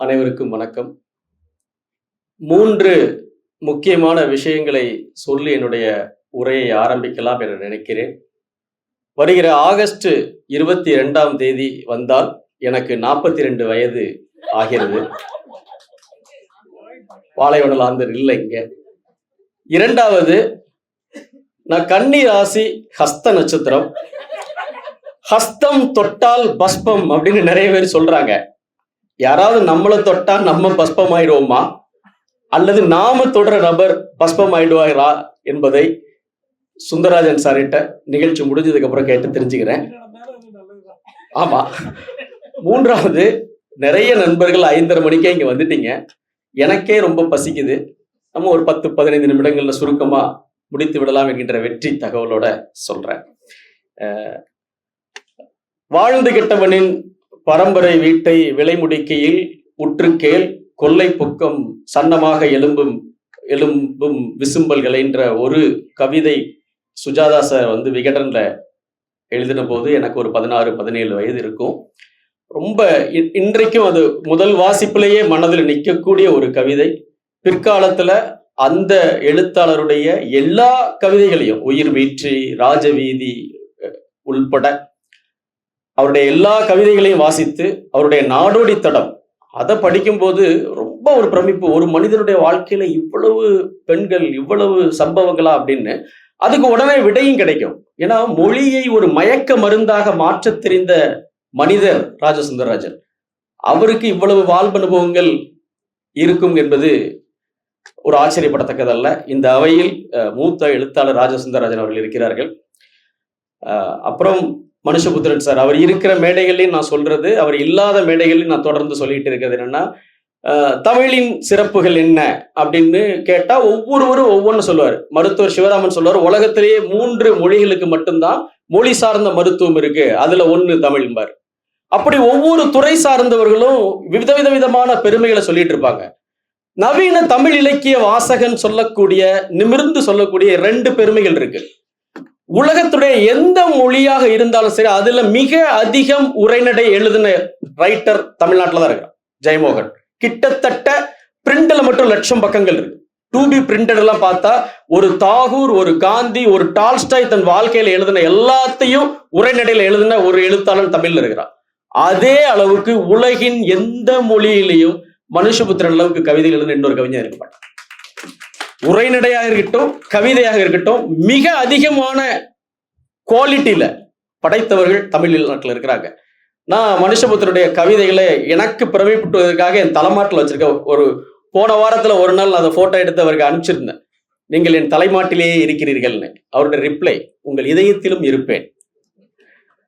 அனைவருக்கும் வணக்கம். மூன்று முக்கியமான விஷயங்களை சொல்லி என்னுடைய உரையை ஆரம்பிக்கலாம் என நினைக்கிறேன். வருகிற ஆகஸ்ட் இருபத்தி ரெண்டாம் தேதி வந்தால் எனக்கு நாற்பத்தி ரெண்டு வயது ஆகிறது. பாலைவனலாந்தர் இல்லை இங்க. இரண்டாவது நான் கன்னி ராசி ஹஸ்த நட்சத்திரம். ஹஸ்தம் தொட்டால் பஸ்பம் அப்படின்னு நிறைய பேர் சொல்றாங்க. யாராவது நம்மளை தொட்டா நம்ம பஸ்பம் ஆயிடுவோமா அல்லது நாம தொடர நபர் பஸ்பம் ஆயிடுவாரா என்பதை சுந்தரராஜன் சார்கிட்ட நிகழ்ச்சி முடிஞ்சதுக்கு அப்புறம் கேட்டு தெரிஞ்சுக்கிறேன். ஆமா. மூன்றாவது நிறைய நண்பர்கள் ஐந்தரை மணிக்கே இங்க வந்துட்டீங்க. எனக்கே ரொம்ப பசிக்குது. நம்ம ஒரு பத்து பதினைந்து நிமிடங்கள்ல சுருக்கமா முடித்து விடலாம் என்கின்ற வெற்றி தகவலோட சொல்றேன். வாழ்ந்து கெட்டவனின் பரம்பரை வீட்டை விலை முடிக்கையில் உற்றுக்கேள் கொல்லை பொக்கம் சன்னமாக எலும்பும் எலும்பும் விசும்பல்களைன்ற ஒரு கவிதை சுஜாதா சார் வந்து விகடன்ல எழுதின போது எனக்கு ஒரு பதினாறு பதினேழு வயது இருக்கும். ரொம்ப இன்றைக்கும் அது முதல் வாசிப்பிலேயே மனதில் நிற்கக்கூடிய ஒரு கவிதை. பிற்காலத்துல அந்த எழுத்தாளருடைய எல்லா கவிதைகளையும் உயிர் வீற்றி ராஜவீதி உள்பட அவருடைய எல்லா கவிதைகளையும் வாசித்து அவருடைய நாடோடி தடம் அதை படிக்கும்போது ரொம்ப ஒரு பிரமிப்பு. ஒரு மனிதனுடைய வாழ்க்கையில இவ்வளவு பெண்கள் இவ்வளவு சம்பவங்களா அப்படின்னு அதுக்கு உடனே விடையும் கிடைக்கும். ஏன்னா மொழியை ஒரு மயக்க மருந்தாக மாற்ற தெரிந்த மனிதர் ராஜசுந்தரராஜன். அவருக்கு இவ்வளவு வாழ்வு அனுபவங்கள் இருக்கும் என்பது ஒரு ஆச்சரியப்படத்தக்கதல்ல. இந்த அவையில் மூத்த எழுத்தாளர் ராஜசுந்தரராஜன் அவர்கள் இருக்கிறார்கள். அப்புறம் மனுஷபுத்திரன் சார். அவர் இருக்கிற மேடைகள்லையும் நான் சொல்றது அவர் இல்லாத மேடைகளையும் நான் தொடர்ந்து சொல்லிட்டு இருக்கிறது என்னன்னா தமிழின் சிறப்புகள் என்ன அப்படின்னு கேட்டா ஒவ்வொருவரும் ஒவ்வொன்று சொல்லுவார். மருத்துவர் சிவராமன் சொல்லுவார் உலகத்திலேயே மூன்று மொழிகளுக்கு மட்டும்தான் மொழி சார்ந்த மருத்துவம் இருக்கு. அதுல ஒண்ணு தமிழ்பார் அப்படி ஒவ்வொரு துறை சார்ந்தவர்களும் விதவித விதமான பெருமைகளை சொல்லிட்டு இருப்பாங்க. நவீன தமிழ் இலக்கிய வாசகன் சொல்லக்கூடிய நிமிர்ந்து சொல்லக்கூடிய ரெண்டு பெருமைகள் இருக்கு. உலகத்துடைய எந்த மொழியாக இருந்தாலும் சரி அதுல மிக அதிகம் உரைநடை எழுதின ரைட்டர் தமிழ்நாட்டில் தான் இருக்கிறான் ஜெயமோகன். கிட்டத்தட்ட பிரிண்ட்ல மட்டும் லட்சம் பக்கங்கள் இருக்கு. டூ பி பிரிண்டட் எல்லாம் பார்த்தா ஒரு தாகூர் ஒரு காந்தி ஒரு டால்ஸ்டாய் தன் வாழ்க்கையில எழுதின எல்லாத்தையும் உரைநடையில எழுதின ஒரு எழுத்தாளன் தமிழ்ல இருக்கிறான். அதே அளவுக்கு உலகின் எந்த மொழியிலையும் மனுஷபுத்திரன் அளவுக்கு கவிதை எழுதின இன்னொரு கவிஞர் இருக்க மாட்டான். உரைநடையாக இருக்கட்டும் கவிதையாக இருக்கட்டும் மிக அதிகமான குவாலிட்டியில படைத்தவர்கள் தமிழ் நாட்டில் இருக்கிறாங்க. நான் மனுஷபுத்திரனுடைய கவிதைகளை எனக்கு பிரமிப்பட்டுவதற்காக என் தலைமாட்டில் வச்சிருக்க ஒரு போன வாரத்துல ஒரு நாள் நான் அந்த போட்டோ எடுத்து அவருக்கு அனுப்பிச்சிருந்தேன். நீங்கள் என் தலைமாட்டிலேயே இருக்கிறீர்கள்னு அவருடைய ரிப்ளை உங்கள் இதயத்திலும் இருப்பேன்.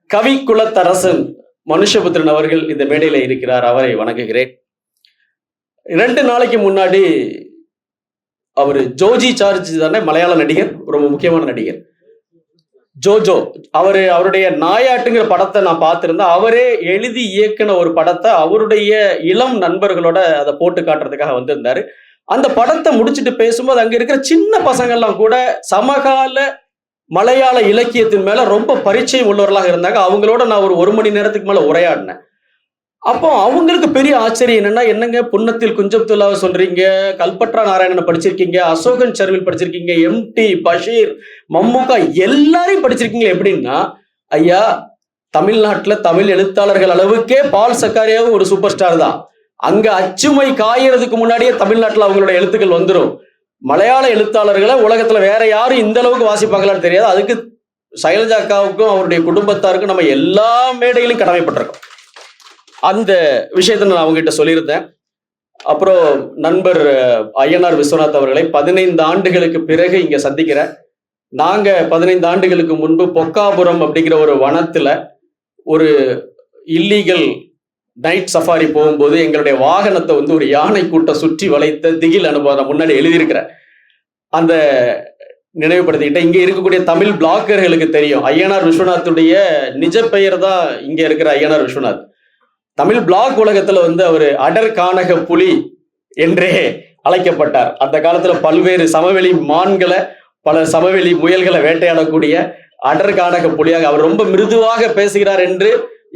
கவி குலத்தரசன் மனுஷபுத்திரன் அவர்கள் இந்த மேடையில இருக்கிறார் அவரை வணங்குகிறேன். ரெண்டு நாளைக்கு முன்னாடி அவர் ஜோஜி சார்ஜ் தானே மலையாள நடிகர் ரொம்ப முக்கியமான நடிகர். ஜோஜோ அவர் அவருடைய நாயாட்டுங்கிற படத்தை நான் பார்த்துருந்தேன். அவரே எழுதி இயக்குன ஒரு படத்தை அவருடைய இளம் நண்பர்களோட அதை போட்டு காட்டுறதுக்காக வந்திருந்தார். அந்த படத்தை முடிச்சுட்டு பேசும்போது அங்கே இருக்கிற சின்ன பசங்கள்லாம் கூட சமகால மலையாள இலக்கியத்தின் மேல ரொம்ப பரிச்சயம் உள்ளவர்களாக இருந்தாங்க. அவங்களோட நான் ஒரு ஒரு மணி நேரத்துக்கு மேல உரையாடினேன். அப்போ அவங்களுக்கு பெரிய ஆச்சரியம் என்னன்னா என்னங்க புன்னத்தில் குஞ்சப்துல்லாவை சொல்றீங்க கல்பட்ரா நாராயணனை படிச்சிருக்கீங்க அசோகன் சர்வில் படிச்சிருக்கீங்க எம்டி பஷீர் மம்முகா எல்லாரையும் படிச்சிருக்கீங்க எப்படின்னா ஐயா தமிழ்நாட்டுல தமிழ் எழுத்தாளர்கள் அளவுக்கே பால் சக்காரியாவும் ஒரு சூப்பர் ஸ்டார் தான். அங்க அச்சுமை காயறதுக்கு முன்னாடியே தமிழ்நாட்டுல அவங்களோட எழுத்துக்கள் வந்துடும் மலையாள எழுத்தாளர்களை உலகத்துல வேற யாரும் இந்த அளவுக்கு வாசிப்பாங்களான்னு தெரியாது. அதுக்கு சைலஜாக்காவுக்கும் அவருடைய குடும்பத்தாருக்கும் நம்ம எல்லா மேடையிலும் கடமைப்பட்டிருக்கோம். அந்த விஷயத்தை நான் அவங்ககிட்ட சொல்லியிருந்தேன். அப்புறம் நண்பர் ஐயனார் விஸ்வநாத் அவர்களை பதினைந்து ஆண்டுகளுக்கு பிறகு இங்க சந்திக்கிறேன். நாங்க பதினைந்து ஆண்டுகளுக்கு முன்பு பொக்காபுரம் அப்படிங்கிற ஒரு வனத்துல ஒரு இல்லீகல் நைட் சஃபாரி போகும்போது எங்களுடைய வாகனத்தை வந்து ஒரு யானை கூட்டம் சுற்றி வளைத்த திகில் அனுபவம் நான் முன்னாடி எழுதியிருக்கிறேன். அந்த நினைவுபடுத்திக்கிட்டேன். இங்க இருக்கக்கூடிய தமிழ் பிளாக்கர்களுக்கு தெரியும். ஐயனார் விஸ்வநாத்துடைய நிஜ பெயர் தான் இங்க இருக்கிற ஐயனார் விஸ்வநாத். தமிழ் பிளாக் உலகத்துல வந்து அவர் அடர் கானக புலி என்றே அழைக்கப்பட்டார். அந்த காலத்துல பல்வேறு சமவெளி மான்களை பல சமவெளி முயல்களை வேட்டையாடக்கூடிய அடர் கானக புலியாக அவர் ரொம்ப மிருதுவாக பேசுகிறார் என்று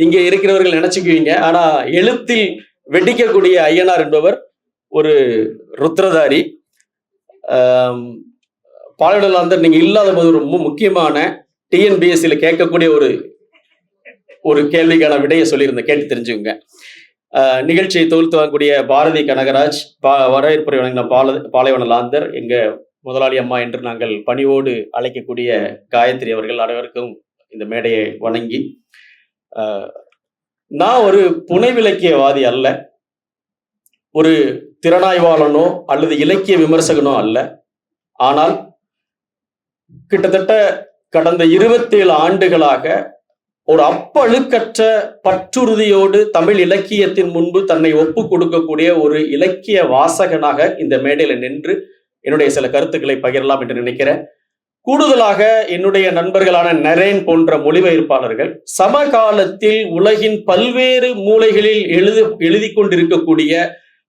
இங்கே இருக்கிறவர்கள் நினைச்சுக்குவீங்க. ஆனா எழுத்தில் வெடிக்கக்கூடிய ஐயனார் என்பவர் ஒரு ருத்ரதாரி. பாலிடலாந்தர் நீங்க இல்லாத போது ரொம்ப முக்கியமான டிஎன்பிஎஸ்சியில் கேட்கக்கூடிய ஒரு ஒரு கேள்விக்கான விடையை சொல்லியிருந்தேன் கேட்டு தெரிஞ்சுக்கோங்க. நிகழ்ச்சியை தொகுத்து வரக்கூடிய பாரதி கனகராஜ் பா வரவேற்புரை வழங்கின பால பாலைவன லாந்தர் எங்க முதலாளி அம்மா என்று நாங்கள் பணிவோடு அழைக்கக்கூடிய காயத்ரி அவர்கள் அனைவருக்கும் இந்த மேடையை வணங்கி நான் ஒரு புனைவிலக்கியவாதி அல்ல. ஒரு திறனாய்வாளனோ அல்லது இலக்கிய விமர்சகனோ அல்ல. ஆனால் கிட்டத்தட்ட கடந்த இருபத்தேழு ஆண்டுகளாக ஒரு அப்பழுக்கற்ற பற்றுறுதியோடு தமிழ் இலக்கியத்தின் முன்பு தன்னை ஒப்பு கொடுக்கக்கூடிய ஒரு இலக்கிய வாசகனாக இந்த மேடையில நின்று என்னுடைய சில கருத்துக்களை பகிரலாம் என்று நினைக்கிறேன். கூடுதலாக என்னுடைய நண்பர்களான நரேன் போன்ற மொழிபெயர்ப்பாளர்கள் சமகாலத்தில் உலகின் பல்வேறு மூலைகளில் எழுது எழுதி கொண்டிருக்கக்கூடிய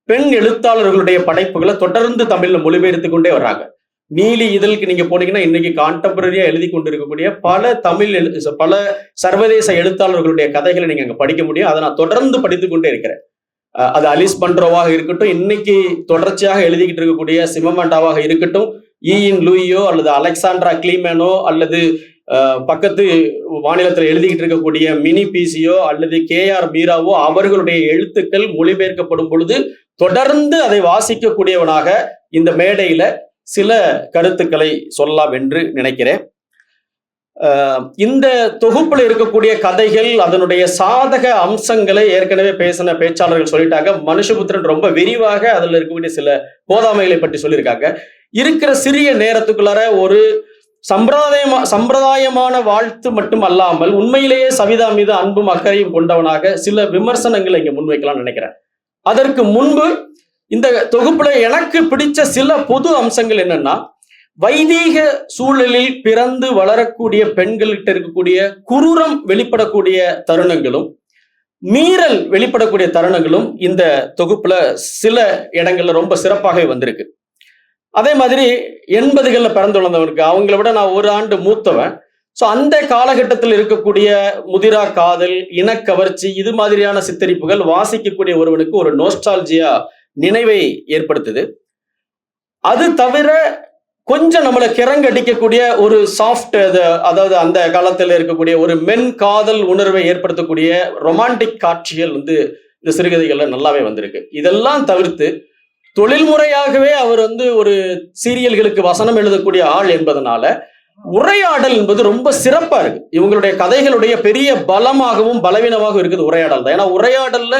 பெண் எழுத்தாளர்களுடைய படைப்புகளை தொடர்ந்து தமிழ்ல மொழிபெயர்த்து கொண்டே வர்றாங்க. நீலி இதழுக்கு நீங்க போனீங்கன்னா இன்னைக்கு கான்டெம்பரரியா எழுதி கொண்டிருக்கக்கூடிய பல தமிழ் எழு பல சர்வதேச எழுத்தாளர்களுடைய கதைகளை நீங்க அங்க படிக்க முடியும். அதை நான் தொடர்ந்து படித்து கொண்டே இருக்கிறேன். அஹ் அது அலிஸ் பண்றோவாக இருக்கட்டும் இன்னைக்கு தொடர்ச்சியாக எழுதிக்கிட்டு இருக்கக்கூடிய சிமமாண்டாவாக இருக்கட்டும் ஈயின் லூயியோ அல்லது அலெக்சாண்ட்ரா கிளீமேனோ அல்லது பக்கத்து மாநிலத்தில் எழுதிக்கிட்டு இருக்கக்கூடிய மினி பிசியோ அல்லது கே ஆர் மீராவோ அவர்களுடைய எழுத்துக்கள் மொழிபெயர்க்கப்படும் பொழுது தொடர்ந்து அதை வாசிக்கக்கூடியவனாக இந்த மேடையில சில கருத்துக்களை சொல்லலாம் என்று நினைக்கிறேன். இந்த தொகுப்புல இருக்கக்கூடிய கதைகள் அதனுடைய சாதக அம்சங்களை ஏற்கனவே பேசின பேச்சாளர்கள் சொல்லிட்டாங்க. மனுஷபுத்திரன் ரொம்ப விரிவாக அதுல இருக்கக்கூடிய சில போதாமைகளை பற்றி சொல்லியிருக்காங்க. இருக்கிற சிறிய நேரத்துக்குள்ளார ஒரு சம்பிரதாயமா சம்பிரதாயமான வாழ்த்து மட்டும் அல்லாமல் உண்மையிலேயே சவிதா மீது அன்பும் அக்கறையும் கொண்டவனாக சில விமர்சனங்களை இங்க முன்வைக்கலாம்னு நினைக்கிறேன். அதற்கு முன்பு இந்த தொகுப்புல எனக்கு பிடிச்ச சில பொது அம்சங்கள் என்னன்னா வைதீக சூழலில் பிறந்து வளரக்கூடிய பெண்கள்கிட்ட இருக்கக்கூடிய குரூரம் வெளிப்படக்கூடிய தருணங்களும் மீறல் வெளிப்படக்கூடிய தருணங்களும் இந்த தொகுப்புல சில இடங்கள்ல ரொம்ப சிறப்பாகவே வந்திருக்கு. அதே மாதிரி எண்பதுகளில் பிறந்து வளர்ந்தவனுக்கு அவங்கள விட நான் ஒரு ஆண்டு மூத்தவன். ஸோ அந்த காலகட்டத்தில் இருக்கக்கூடிய முதிரா காதல் இனக்கவர்ச்சி இது மாதிரியான சித்தரிப்புகள் வாசிக்கக்கூடிய ஒருவனுக்கு ஒரு நோஸ்டால்ஜியா நினைவை ஏற்படுத்துது. அது தவிர கொஞ்சம் நம்மளை கிறங்கடிக்கக்கூடிய ஒரு சாஃப்ட் அதாவது அந்த காலத்தில் இருக்கக்கூடிய ஒரு மென் காதல் உணர்வை ஏற்படுத்தக்கூடிய ரொமான்டிக் காட்சிகள் வந்து இந்த சிறுகதைகள்ல நல்லாவே வந்திருக்கு. இதெல்லாம் தவிர்த்து தொழில்முறையாகவே அவர் வந்து ஒரு சீரியல்களுக்கு வசனம் எழுதக்கூடிய ஆள் என்பதனால உரையாடல் என்பது ரொம்ப சிறப்பா இருக்கு. இவங்களுடைய கதைகளுடைய பெரிய பலமாகவும் பலவீனமாகவும் இருக்குது உரையாடல் தான். ஏன்னா உரையாடல்ல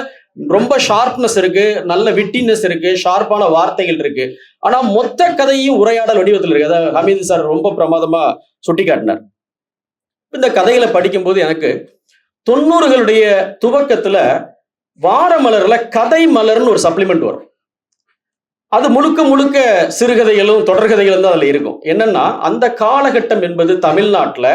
ரொம்ப ஷார்ப்னஸ் இருக்கு நல்ல விட்டினஸ் இருக்கு ஷார்ப்பான வார்த்தைகள் இருக்கு. ஆனா மொத்த கதையும் உரையாடல் வடிவத்தில் இருக்கு. அதாவது ஹமீது சார் ரொம்ப பிரமாதமா சுட்டி காட்டினார் இந்த கதைகளை படிக்கும்போது எனக்கு தொண்ணூறுகளுடைய துவக்கத்துல வார மலர்ல கதை மலர்னு ஒரு சப்ளிமெண்ட் வரும். அது முழுக்க முழுக்க சிறுகதைகளும் தொடர்கதைகளும் தான் அதுல இருக்கும். என்னன்னா அந்த காலகட்டம் என்பது தமிழ்நாட்டுல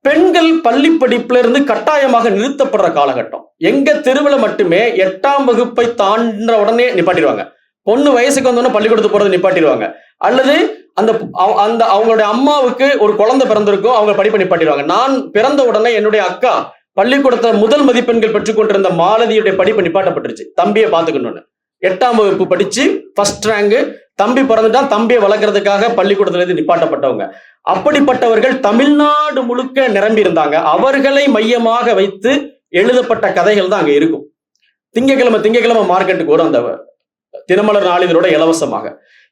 பெண்கள் பள்ளி படிப்புல இருந்து கட்டாயமாக நிறுத்தப்படுற காலகட்டம். எங்க தெருவுல மட்டுமே எட்டாம் வகுப்பை தாண்ட உடனே நிப்பாட்டிடுவாங்க. பொண்ணு வயசுக்கு வந்தோடனே பள்ளிக்கூடத்துக்கு போறது நிப்பாட்டிடுவாங்க. அல்லது அந்த அவ- அந்த அவங்களுடைய அம்மாவுக்கு ஒரு குழந்தை பிறந்திருக்கும் அவங்க படிப்பை நிப்பாட்டிடுவாங்க. நான் பிறந்த உடனே என்னுடைய அக்கா பள்ளிக்கூடத்துல முதல் மதிப்பெண்கள் பெற்றுக்கொண்டிருந்த மாலதியுடைய படிப்பு நிப்பாட்டப்பட்டுருச்சு. தம்பியை பார்த்துக்கணும்னு. எட்டாம் வகுப்பு படிச்சு ஃபர்ஸ்ட் ரேங்கு தம்பி பிறந்துட்டான் தம்பியை வளர்க்கறதுக்காக பள்ளிக்கூடத்துல இருந்து நிப்பாட்டப்பட்டவங்க. அப்படிப்பட்டவர்கள் தமிழ்நாடு முழுக்க நிரம்பி இருந்தாங்க அவர்களை மையமாக வைத்து எழுதப்பட்ட கதைகள் தான் அங்க இருக்கும். திங்கக்கிழமை திங்கக்கிழமை மார்க்கெட்டுக்கு வரும் அந்த தினமலர் நாளிதழோட இலவசமாக.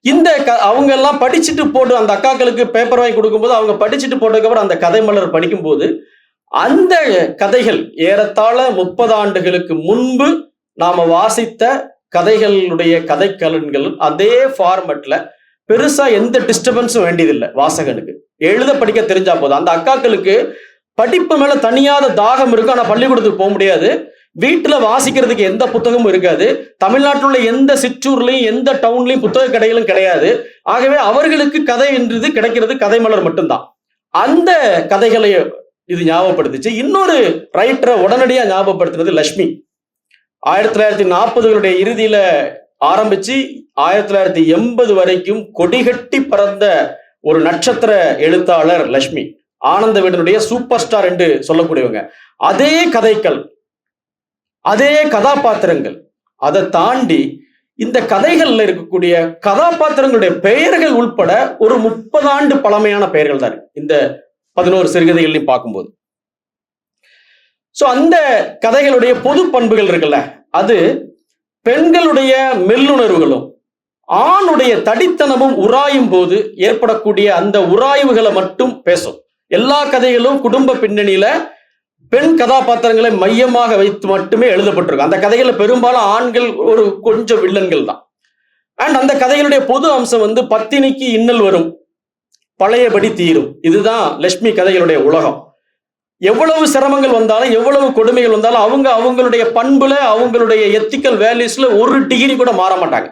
இந்த க அவங்க எல்லாம் படிச்சுட்டு போட்டு அந்த அக்காக்களுக்கு பேப்பர் வாங்கி கொடுக்கும்போது அவங்க படிச்சுட்டு போட்டதுக்கப்புறம் அந்த கதை மலர் படிக்கும்போது அந்த கதைகள் ஏறத்தாழ முப்பது ஆண்டுகளுக்கு முன்பு நாம வாசித்த கதைகளுடைய கதைக்கலன்கள் அதே ஃபார்மெட்ல பெருசா எந்த டிஸ்டர்பன்ஸும் வேண்டியதில்லை வாசகனுக்கு. எழுத படிக்க தெரிஞ்சா போதும். அந்த அக்காக்களுக்கு படிப்பு மேல தனியாத தாகம் இருக்கும் ஆனா பள்ளிக்கூடத்துக்கு போக முடியாது. வீட்டுல வாசிக்கிறதுக்கு எந்த புத்தகமும் இருக்காது. தமிழ்நாட்டில் உள்ள எந்த சிற்றூர்லயும் எந்த டவுன்லயும் புத்தக கடைகளும் கிடையாது. ஆகவே அவர்களுக்கு கதை என்றது கிடைக்கிறது கதை மலர் மட்டும்தான். அந்த கதைகளை இது ஞாபகப்படுத்துச்சு. இன்னொரு ரைட்டரை உடனடியா ஞாபகப்படுத்துனது லக்ஷ்மி. ஆயிரத்தி தொள்ளாயிரத்தி நாற்பதுகளுடைய இறுதியில ஆரம்பிச்சு ஆயிரத்தி தொள்ளாயிரத்தி எண்பது வரைக்கும் கொடிகட்டி பறந்த ஒரு நட்சத்திர எழுத்தாளர் லட்சுமி. ஆனந்த வீடனுடைய சூப்பர் ஸ்டார் என்று சொல்லக்கூடியவங்க. அதே கதைகள் அதே கதாபாத்திரங்கள் அதை தாண்டி இந்த கதைகள்ல இருக்கக்கூடிய கதாபாத்திரங்களுடைய பெயர்கள் உள்பட ஒரு முப்பது ஆண்டு பழமையான பெயர்கள் தான் இருக்கு. இந்த பதினோரு சிறுகதைகளையும் பார்க்கும்போது. சோ அந்த கதைகளுடைய பொது பண்புகள் இருக்குல்ல அது பெண்களுடைய மெல்லுணர்வுகளும் ஆணுடைய தடித்தனமும் உராயும் போது ஏற்படக்கூடிய அந்த உராய்வுகளை மட்டும் பேசும். எல்லா கதைகளும் குடும்ப பின்னணியில பெண் கதாபாத்திரங்களை மையமாக வைத்து மட்டுமே எழுதப்பட்டிருக்கும். அந்த கதைகளை பெரும்பாலும் ஆண்கள் ஒரு கொஞ்சம் வில்லன்கள் தான். அண்ட் அந்த கதைகளுடைய பொது அம்சம் வந்து பத்தினிக்கு இன்னல் வரும் பழையபடி தீரும். இதுதான் லட்சுமி கதைகளுடைய உலகம். எவ்வளவு சிரமங்கள் வந்தாலும் எவ்வளவு கொடுமைகள் வந்தாலும் அவங்க அவங்களுடைய பண்புல அவங்களுடைய எத்திக்கல் வேல்யூஸ்ல ஒரு டிகிரி கூட மாற மாட்டாங்க.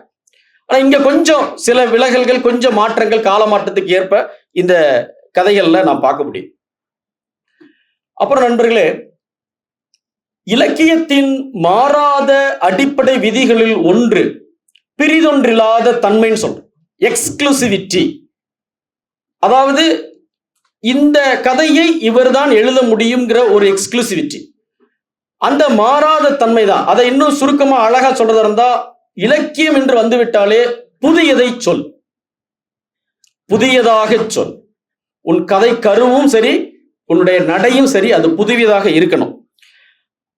ஆனா இங்க கொஞ்சம் சில விலகல்கள் கொஞ்சம் மாற்றங்கள் கால மாற்றத்துக்கு ஏற்ப இந்த கதைகள்ல நான் பார்க்க முடியும். அப்புறம் நண்பர்களே இலக்கியத்தின் மாறாத அடிப்படை விதிகளில் ஒன்று பிரிதொன்றில்லாத தன்மைன்னு சொல்றோம். எக்ஸ்க்ளூசிவிட்டி அதாவது இந்த கதையை இவர்தான் எழுத முடியுங்கிற ஒரு எக்ஸ்க்ளூசிவிட்டி அந்த மாறாத தன்மை தான் அதை இன்னும் சுருக்கமா அழகா சொல்றதா இருந்தா இலக்கியம் என்று வந்துவிட்டாலே புதியதை சொல். புதியதாக சொல். உன் கதை கருவும் சரி உன்னுடைய நடையும் சரி அது புதியதாக இருக்கணும்.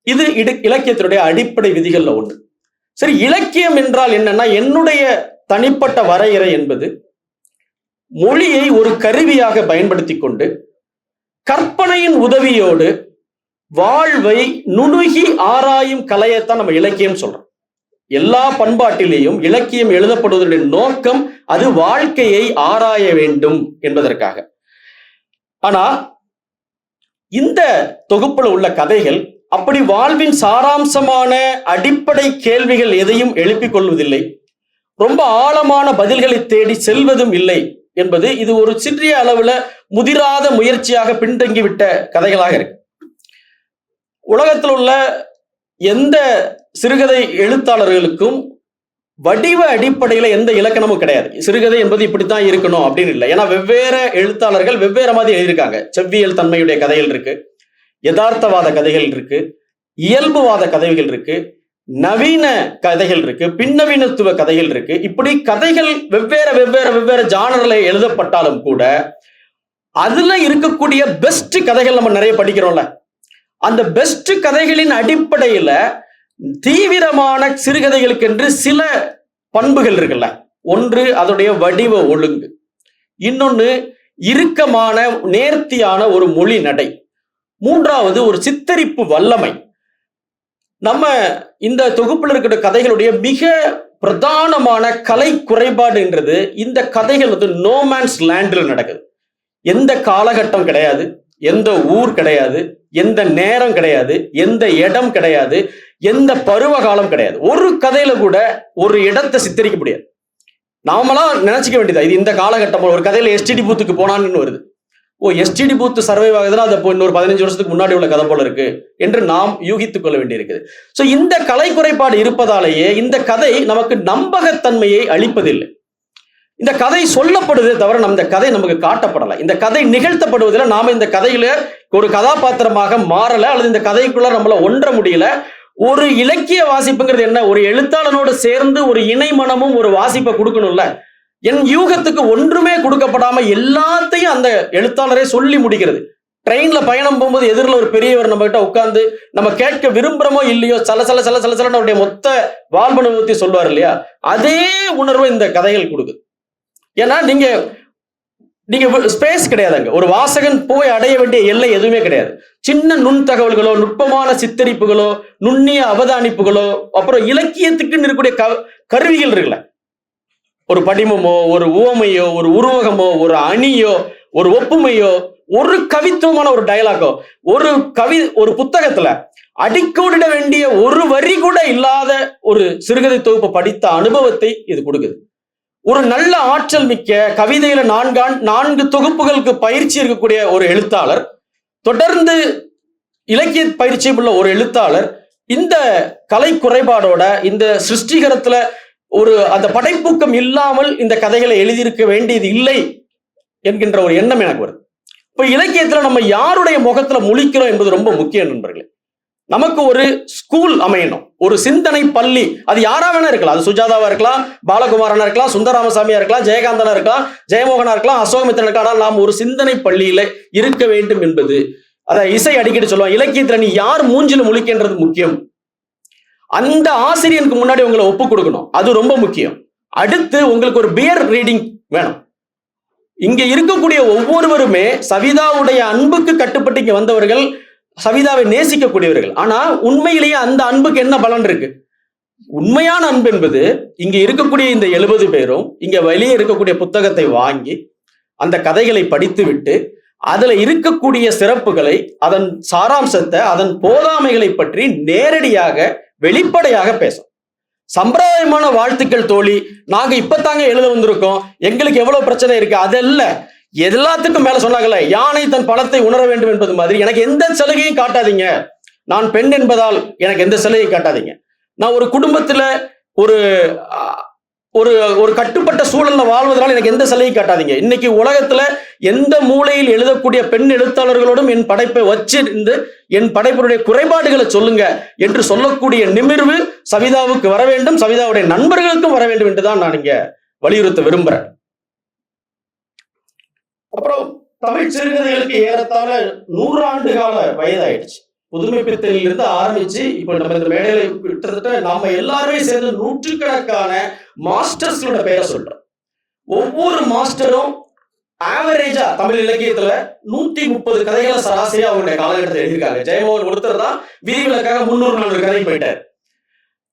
இது இடு- இலக்கியத்தினுடைய அடிப்படை விதிகள்ல ஒன்று. சரி இலக்கியம் என்றால் என்னன்னா என்னுடைய தனிப்பட்ட வரையறை என்பது மொழியை ஒரு கருவியாக பயன்படுத்தி கொண்டு கற்பனையின் உதவியோடு வாழ்வை நுணுகி ஆராயும் கலையைத்தான் நம்ம இலக்கியம் சொல்றோம். எல்லா பண்பாட்டிலேயும் இலக்கியம் எழுதப்படுவதனுடைய நோக்கம் அது வாழ்க்கையை ஆராய வேண்டும் என்பதற்காக. ஆனா இந்த தொகுப்புல உள்ள கதைகள் அப்படி வாழ்வின் சாராம்சமான அடிப்படை கேள்விகள் எதையும் எழுப்பிக் கொள்வதில்லை. ரொம்ப ஆழமான பதில்களை தேடி செல்வதும் இல்லை. என்பது இது ஒரு சிறிய அளவுல முதிராத முயற்சியாக பின்தங்கிவிட்ட கதைகளாக இருக்கு. உலகத்தில் உள்ள எந்த சிறுகதை எழுத்தாளர்களுக்கும் வடிவ அடிப்படையில எந்த இலக்கணமும் கிடையாது. சிறுகதை என்பது இப்படித்தான் இருக்கணும் அப்படின்னு இல்லை. ஏன்னா வெவ்வேறு எழுத்தாளர்கள் வெவ்வேறு மாதிரி எழுதியிருக்காங்க. செவ்வியல் தன்மையுடைய கதைகள் இருக்கு யதார்த்தவாத கதைகள் இருக்கு இயல்புவாத கதைகள் இருக்கு நவீன கதைகள் இருக்கு பின்னவீனத்துவ கதைகள் இருக்கு. இப்படி கதைகள் வெவ்வேறு வெவ்வேறு வெவ்வேறு ஜானர்ல எழுதப்பட்டாலும் கூட அதுல இருக்கக்கூடிய பெஸ்ட் கதைகள் நம்ம நிறைய படிக்கிறோம்ல. அந்த பெஸ்ட் கதைகளின் அடிப்படையில தீவிரமான சிறுகதைகளுக்கென்று சில பண்புகள் இருக்குல்ல. ஒன்று அதோடைய வடிவ ஒழுங்கு. இன்னொன்னு இறுக்கமான நேர்த்தியான ஒரு மொழி நடை. மூன்றாவது ஒரு சித்தரிப்பு வல்லமை. நம்ம இந்த தொகுப்பில் இருக்கிற கதைகளுடைய மிக பிரதானமான கலை குறைபாடுன்றது இந்த கதைகள் வந்து நோமேன்ஸ் லேண்டில் நடக்குது. எந்த காலகட்டம் கிடையாது எந்த ஊர் கிடையாது எந்த நேரம் கிடையாது எந்த இடம் கிடையாது எந்த பருவ காலம் கிடையாது. ஒரு கதையில கூட ஒரு இடத்தை சித்தரிக்க முடியாது. நாமளா நினைச்சிக்க வேண்டியது இது இந்த காலகட்டம் ஒரு கதையில எஸ்டிடி பூத்துக்கு போனான்னு வருது. ஓ எஸ்டிடி பூத்து சர்வை ஆகுதுன்னா அது இப்போ இன்னொரு பதினஞ்சு வருஷத்துக்கு முன்னாடி உள்ள கதை போல இருக்கு என்று நாம் யூகித்துக் கொள்ள வேண்டியிருக்குது. ஸோ இந்த கலை குறைபாடு இருப்பதாலேயே இந்த கதை நமக்கு நம்பகத்தன்மையை அளிப்பதில்லை. இந்த கதை சொல்லப்படுவதே தவிர நம்ம இந்த கதை நமக்கு காட்டப்படலை. இந்த கதை நிகழ்த்தப்படுவதில் நாம இந்த கதையில ஒரு கதாபாத்திரமாக மாறல அல்லது இந்த கதைக்குள்ள நம்மள ஒன்ற முடியல. ஒரு இலக்கிய வாசிப்புங்கிறது என்ன? ஒரு எழுத்தாளனோடு சேர்ந்து ஒரு இணை மனமும் ஒரு வாசிப்பை கொடுக்கணும்ல. என் யூகத்துக்கு ஒன்றுமே கொடுக்கப்படாம எல்லாத்தையும் அந்த எழுத்தாளரே சொல்லி முடிக்கிறது. ட்ரெயின்ல பயணம் போகும்போது எதிரில் ஒரு பெரியவர் நம்ம கிட்ட உட்காந்து நம்ம கேட்க விரும்புறோமோ இல்லையோ சல சல சல சல சலன்னு அவருடைய மொத்த வாழ்வனுபவத்தை சொல்வார் இல்லையா? அதே உணர்வு இந்த கதைகள் கொடுக்குது. ஏன்னா நீங்க நீங்க ஸ்பேஸ் கிடையாதுங்க. ஒரு வாசகன் போய் அடைய வேண்டிய எல்லை எதுவுமே கிடையாது. சின்ன நுண் தகவல்களோ நுட்பமான சித்தரிப்புகளோ நுண்ணிய அவதானிப்புகளோ அப்புறம் இலக்கியத்துக்குன்னு இருக்கக்கூடிய க கருவிகள் இருக்குல்ல. ஒரு படிமமோ ஒரு உவமையோ ஒரு உருவகமோ ஒரு அணியோ ஒரு ஒப்புமையோ ஒரு கவித்துவமான ஒரு டயலாகோ ஒரு கவி ஒரு புத்தகத்துல அடிக்கோடிட வேண்டிய ஒரு வரி கூட இல்லாத ஒரு சிறுகதை தொகுப்பை படித்த அனுபவத்தை இது கொடுக்குது. ஒரு நல்ல ஆற்றல் மிக்க கவிதையில நான்கான் நான்கு தொகுப்புகளுக்கு பயிற்சி இருக்கக்கூடிய ஒரு எழுத்தாளர் தொடர்ந்து இலக்கிய பயிற்சி உள்ள ஒரு எழுத்தாளர் இந்த கலை குறைபாடோட இந்த சிருஷ்டிகரத்துல ஒரு அந்த படைப்பூக்கம் இல்லாமல் இந்த கதைகளை எழுதியிருக்க வேண்டியது இல்லை என்கின்ற ஒரு எண்ணம் எனக்கு வருது. இப்ப இலக்கியத்துல நம்ம யாருடைய முகத்துல முழிக்கிறோம் என்பது ரொம்ப முக்கியம் நண்பர்களே. நமக்கு ஒரு ஸ்கூல் அமையணும். ஒரு சிந்தனை பள்ளி. அது யாரா வேணா இருக்கலாம். அது சுஜாதாவா இருக்கலாம் பாலகுமாரனா இருக்கலாம் சுந்தரராமசாமியா இருக்கலாம் ஜெயகாந்தனா இருக்கலாம் ஜெயமோகனா இருக்கலாம் அசோகமித்திரன் இருக்கலாம். ஆனால் நாம் ஒரு சிந்தனை பள்ளியில இருக்க வேண்டும் என்பது. அதை இசை அடிக்கடி சொல்லுவாங்க. இலக்கியத்துல நீ யார் மூஞ்சில முழிக்கின்றது முக்கியம்? அந்த ஆசிரியனுக்கு முன்னாடி உங்களை ஒப்பு கொடுக்கணும். அது ரொம்ப முக்கியம். அடுத்து உங்களுக்கு ஒரு பியர் ரீடிங் வேணும். இங்க இருக்கக்கூடிய ஒவ்வொருவருமே சவிதாவுடைய அன்புக்கு கட்டுப்பட்டு இங்க வந்தவர்கள் சவிதாவை நேசிக்கக்கூடியவர்கள். ஆனா உண்மையிலேயே அந்த அன்புக்கு என்ன பலன் இருக்கு? உண்மையான அன்பு என்பது இங்க இருக்கக்கூடிய இந்த எழுபது பேரும் இங்க வெளியே இருக்கக்கூடிய புத்தகத்தை வாங்கி அந்த கதைகளை படித்து விட்டு அதுல இருக்கக்கூடிய சிறப்புகளை அதன் சாராம்சத்தை அதன் போதாமைகளை பற்றி நேரடியாக வெளிப்படையாக பேசும். சம்பிரதாயமான வாழ்த்துக்கள் தோழி. நாங்க இப்பத்தாங்க எழுத வந்திருக்கோம். எங்களுக்கு எவ்வளவு பிரச்சனை இருக்கு? அதல்ல. எல்லாத்துக்கும் மேல சொன்னாங்கல்ல யானை தன் பலத்தை உணர வேண்டும் என்பது மாதிரி. எனக்கு எந்த சலுகையும் காட்டாதீங்க. நான் பெண் என்பதால் எனக்கு எந்த சலுகையும் காட்டாதீங்க. நான் ஒரு குடும்பத்துல ஒரு ஒரு ஒரு கட்டுப்பட்ட சூழல்ல வாழ்வதனால எனக்கு எந்த சலுகையும் காட்டாதீங்க. இன்னைக்கு உலகத்துல எந்த மூலையில் எழுதக்கூடிய பெண் எழுத்தாளர்களோடும் என் படைப்பை வச்சிருந்து என் படைப்பினுடைய குறைபாடுகளை சொல்லுங்க என்று சொல்லக்கூடிய நிமிர்வு சவிதாவுக்கு வர வேண்டும் சவிதாவுடைய நண்பர்களுக்கும் வர வேண்டும் என்றுதான் நான் இங்க வலியுறுத்த விரும்புறேன். அப்புறம் தமிழ் சிறுகதைகளுக்கு ஏறத்தாழ நூறாண்டு கால வயதாயிடுச்சு. புதுமை இருந்து ஆரம்பிச்சு இப்ப நம்ம இந்த மேடையில கிட்டத்தட்ட நாம எல்லாருமே சேர்ந்து நூற்றுக்கணக்கான மாஸ்டர்ஸோட பெயரை சொல்றோம். ஒவ்வொரு மாஸ்டரும் ஆவரேஜா தமிழ் இலக்கியத்துல நூத்தி முப்பது கதைகளை சராசரியா அவங்களுடைய காலகட்டத்தில் எழுதியிருக்காங்க. ஜெயமோகன் ஒருத்தர் தான் விதிவிலக்காக முன்னூறு நானூறு கதை போயிட்டார்.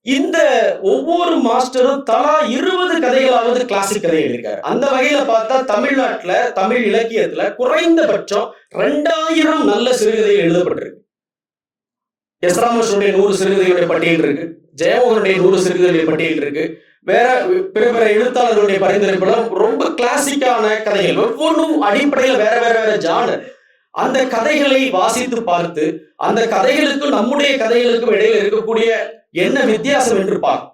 இந்த ஒவ்வொரு மாஸ்டரும் தலா இருபது கதைகளாவது கிளாசிக் கதை எழுதியிருக்காரு. அந்த வகையில பார்த்தா தமிழ்நாட்டுல தமிழ் இலக்கியத்துல குறைந்தபட்சம் ரெண்டாயிரம் நல்ல சிறுகதைகள் எழுதப்பட்டிருக்கு. எஸ் நூறு சிறுகதைகளுடைய பட்டியல் இருக்கு. ஜெயமோகனுடைய நூறு சிறுகதைகளுடைய பட்டியல் இருக்கு. வேற பிற பிற எழுத்தாளர்களுடைய பரிந்துரைப்பெல்லாம் ரொம்ப கிளாசிக்கான கதைகள். ஒவ்வொன்றும் அடிப்படையில் வேற வேற வேற ஜானர் அந்த கதைகளை வாசித்து பார்த்து அந்த கதைகளுக்கும் நம்முடைய கதைகளுக்கும் இடையில இருக்கக்கூடிய என்ன வித்தியாசம் என்று பார்க்கும்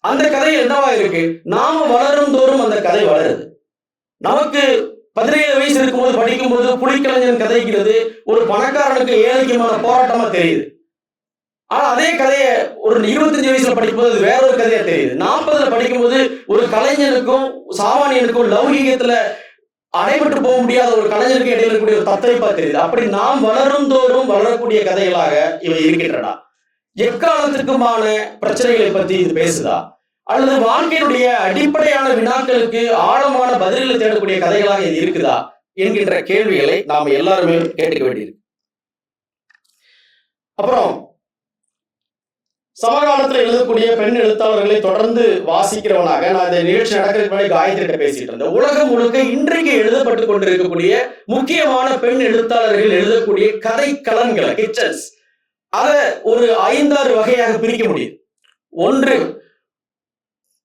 அந்த கதை என்னவா இருக்கு? நாம வளரும் தோறும் அந்த கதை வளருது. நமக்கு பதினேழு வயசு இருக்கும்போது படிக்கும்போது புலிக்கலைஞன் கதைக்கிறது ஒரு பணக்காரனுக்கு ஏழைக்குமான போராட்டமா தெரியுது. ஆனா அதே கதையை ஒரு இருபத்தஞ்சு வயசுல படிக்கும்போது அது வேற ஒரு கதையா தெரியுது. நாற்பதுல படிக்கும்போது ஒரு கலைஞனுக்கும் சாமானியனுக்கும் லௌகீகத்துல அடைபட்டு போக முடியாத ஒரு கலைஞருக்கு இடையில இருக்கக்கூடிய ஒரு தத்தளிப்பா தெரியுது. அப்படி நாம் வளரும் தோறும் வளரக்கூடிய கதைகளாக இவை இருக்கின்றன. எக்காலத்திற்குமான பிரச்சனைகளை பத்தி இது பேசுதா? அல்லது வாழ்க்கையினுடைய அடிப்படையான வினாக்களுக்கு ஆழமான பதில்களை தேடக்கூடிய கதைகளாக இது இருக்குதா? என்கின்ற கேள்விகளை நாம் எல்லாருமே கேட்டுக்க வேண்டியிருக்கு. அப்புறம் சமகாலத்தில் எழுதக்கூடிய பெண் எழுத்தாளர்களை தொடர்ந்து வாசிக்கிறவனாக நான் இந்த நிகழ்ச்சி நடக்கிறதுக்கு முன்னாடி காயத்ரிட்ட பேசிட்டு இருந்தேன். உலகம் முழுக்க இன்றைக்கு எழுதப்பட்டு கொண்டிருக்கக்கூடிய முக்கியமான பெண் எழுத்தாளர்கள் எழுதக்கூடிய கதை கலன்களை கிச்சன்ஸ் அதை ஒரு ஐந்தாறு வகையாக பிரிக்க முடியும். ஒன்று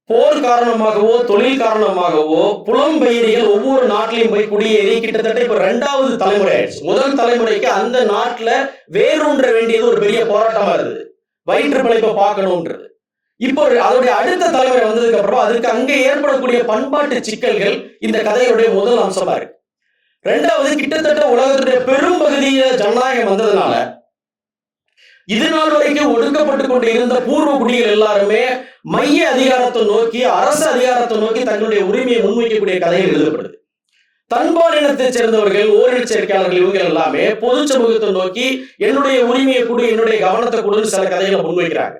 போர் காரணமாகவோ தொழில் காரணமாகவோ புலம்பெயரிகள் ஒவ்வொரு நாட்டிலையும் போய் குடியேறி கிட்டத்தட்ட இப்ப ரெண்டாவது தலைமுறை ஆயிடுச்சு. முதல் தலைமுறைக்கு அந்த நாட்டுல வேரூன்ற வேண்டியது ஒரு பெரிய போராட்டமா இருந்தது. வயிற்று பிழைப்பை பார்க்கணும்ன்றது. இப்போ அதோடைய அடுத்த தலைமுறை வந்ததுக்கு அப்புறம் அதுக்கு அங்கே ஏற்படக்கூடிய பண்பாட்டு சிக்கல்கள் இந்த கதையுடைய முதல் அம்சமா இருக்கு. ரெண்டாவது கிட்டத்தட்ட உலகத்துடைய பெரும் பகுதியில ஜனநாயகம் வந்ததுனால இது நாள் வரைக்கும் ஒடுக்கப்பட்டு கொண்டு இருந்த பூர்வ குடிகள் எல்லாருமே மைய அதிகாரத்தை நோக்கி அரசு அதிகாரத்தை நோக்கி தங்களுடைய உரிமையை முன்வைக்கக்கூடிய கதைகள் எழுதப்படுது. தன்பாலினத்தை சேர்ந்தவர்கள் ஓரின சேர்க்கையாளர்கள் இவங்க எல்லாமே பொது சமூகத்தை நோக்கி என்னுடைய உரிமையை கொடு என்னுடைய கவனத்தை கொடுன்னு சில கதைகளை முன்வைக்கிறாங்க.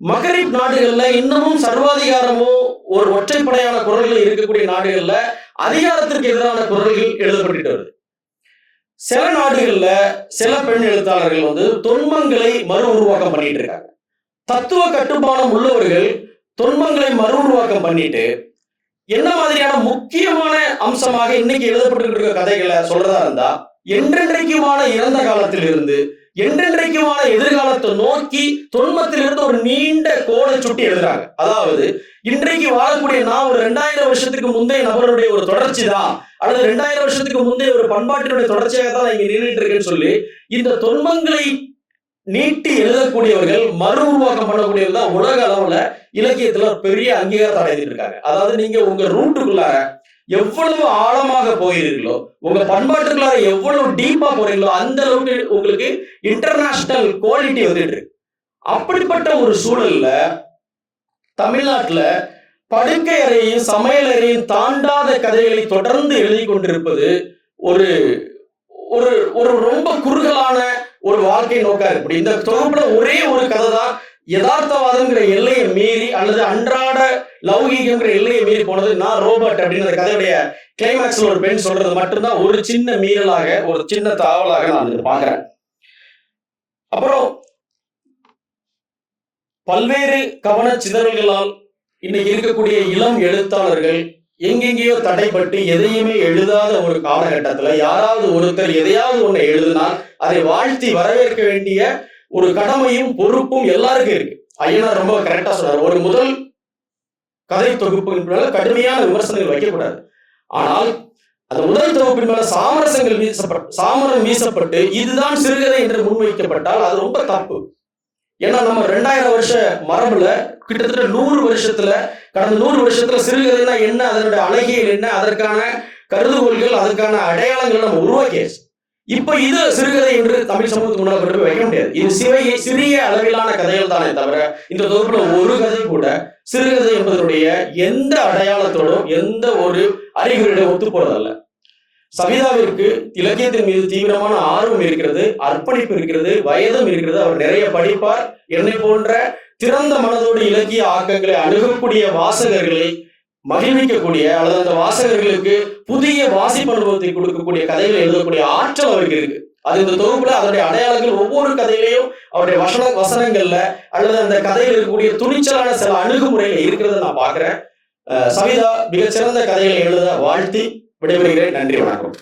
மகரிப் நாடுகள்ல இன்னமும் சர்வாதிகாரமும் ஒரு ஒற்றைப்படையான குரல்கள் இருக்கக்கூடிய நாடுகள்ல அதிகாரத்திற்கு எதிரான குரல்கள் எழுதப்பட்டு வருது. சில நாடுகள்ல சில பெண் எழுத்தாளர்கள் வந்து தொன்மங்களை மறு உருவாக்கம் பண்ணிட்டு இருக்காங்க. தத்துவ கட்டுமானம் உள்ளவர்கள் தொன்மங்களை மறு உருவாக்கம் பண்ணிட்டு என்ன மாதிரியான முக்கியமான அம்சமாக இன்னைக்கு எழுதப்பட்டு இருக்க கதைகளை சொல்றதா இருந்தா என்றென்றைக்குமான இறந்த காலத்தில் இருந்து என்றென்றைக்குமான எதிர்காலத்தை நோக்கி தொன்மத்திலிருந்து ஒரு நீண்ட கோலை சுட்டி எழுதுறாங்க. அதாவது இன்றைக்கு வாழக்கூடிய நான் ஒரு ரெண்டாயிரம் வருஷத்துக்கு முந்தைய நபருடைய ஒரு தொடர்ச்சி தான் அல்லது ரெண்டாயிரம் வருஷத்துக்கு முந்தைய ஒரு பண்பாட்டினுடைய தொடர்ச்சியாக தான் இங்க நின்றுட்டு இருக்கேன்னு சொல்லி இந்த தொன்மங்களை நீட்டி எழுதக்கூடியவர்கள் மறு உருவாக்கம் பண்ணக்கூடியவர்கள் தான் உலக அளவுல இலக்கியத்துல ஒரு பெரிய அங்கீகாரத்தை அடைஞ்சிட்டு இருக்காங்க அதாவது நீங்க உங்க ரூட்டுக்குள்ளார எவ்வளவு ஆழமாக போயிருக்கீங்களோ உங்க பண்பாட்டுக்குள்ளார எவ்வளவு டீப்பா போறீங்களோ அந்த அளவுக்கு உங்களுக்கு இன்டர்நேஷனல் குவாலிட்டி வந்துட்டு இருக்கு. அப்படிப்பட்ட ஒரு சூழல்ல தமிழ்நாட்டுல படுக்கை அறையும் சமையல் அறையும் தாண்டாத கதைகளை தொடர்ந்து எழுதி கொண்டிருப்பது ஒரு ஒரு ஒரு ரொம்ப குறுகலான ஒரு வாழ்க்கை நோக்கா இருக்கு இந்த தொகுப்புல ஒரே ஒரு கதை தான் யதார்த்தவாதம்ங்கிற எல்லையை மீறி அல்லது அன்றாட லௌகீகம்ங்கிற எல்லையை மீறி போனது நான் ரோபோட் அப்படின்னு அந்த கதையுடைய கிளைமேக்ஸ்ல ஒரு பெண் சொல்றது மட்டும்தான். ஒரு சின்ன மீறலாக ஒரு சின்ன தாவலாக நான் இதை பாக்குறேன் அப்புறம் பல்வேறு கவன சிதறல்களால் இன்னைக்கு இருக்கக்கூடிய இளம் எழுத்தாளர்கள் எங்கெங்கேயோ தடைப்பட்டு எதையுமே எழுதாத ஒரு காலகட்டத்துல யாராவது ஒருத்தர் எதையாவது ஒண்ணு எழுதினால் அதை வாழ்த்தி வரவேற்க வேண்டிய ஒரு கடமையும் பொறுப்பும் எல்லாருக்கும் இருக்கு. ஐயனார் ரொம்ப கரெக்டா சொன்னார் ஒரு முதல் கதை தொகுப்பின் மேல கடுமையான விமர்சனங்கள் வைக்கக்கூடாது. ஆனால் அந்த முதல் தொகுப்பின் மேல சாமரசங்கள் வீசப்பட்டு சாமரம் வீசப்பட்டு இதுதான் சிறுகதை என்று முன்வைக்கப்பட்டால் அது ரொம்ப தப்பு. ஏன்னா நம்ம ரெண்டாயிரம் வருஷ மரபுல கிட்டத்தட்ட நூறு வருஷத்துல கடந்த நூறு வருஷத்துல சிறுகதைனா என்ன அதனுடைய அழகியல் என்ன அதற்கான கருதுகோள்கள் அதற்கான அடையாளங்களை நம்ம உருவாக்கியாச்சு. இப்ப இது சிறுகதை என்று தமிழ் சமூகத்துக்கு முன்னால் கொண்டு போய் வைக்க முடியாது. இது சிறிய சிறிய அளவிலான கதைகள் தானே தவிர இந்த தொகுப்புல ஒரு கதை கூட சிறுகதை என்பதனுடைய எந்த அடையாளத்தோடும் எந்த ஒரு அறிகுறியோட ஒத்து போறதல்ல. சவிதாவிற்கு இலக்கியத்தின் மீது தீவிரமான ஆர்வம் இருக்கிறது அர்ப்பணிப்பு இருக்கிறது வயதும் இருக்கிறது. அவர் நிறைய படிப்பார். என்னை போன்ற திறந்த மனதோடு இலக்கிய ஆக்கங்களை அணுகக்கூடிய வாசகர்களை மகிழ்விக்கக்கூடிய அல்லது அந்த வாசகர்களுக்கு புதிய வாசிப்பு அனுபவத்தை கொடுக்கக்கூடிய கதைகளை எழுதக்கூடிய ஆற்றல் அவருக்கு இருக்கு. அது இந்த தொகுப்புல அதனுடைய அடையாளங்கள் ஒவ்வொரு கதையிலையும் அவருடைய வசன வசனங்கள்ல அல்லது அந்த கதையில் இருக்கக்கூடிய துணிச்சலான சில அணுகுமுறையில இருக்கிறத நான் பாக்குறேன் சவிதா மிகச்சிறந்த கதைகளை எழுத வாழ்த்தி விடைபெறுகிறேன். நன்றி வணக்கம்.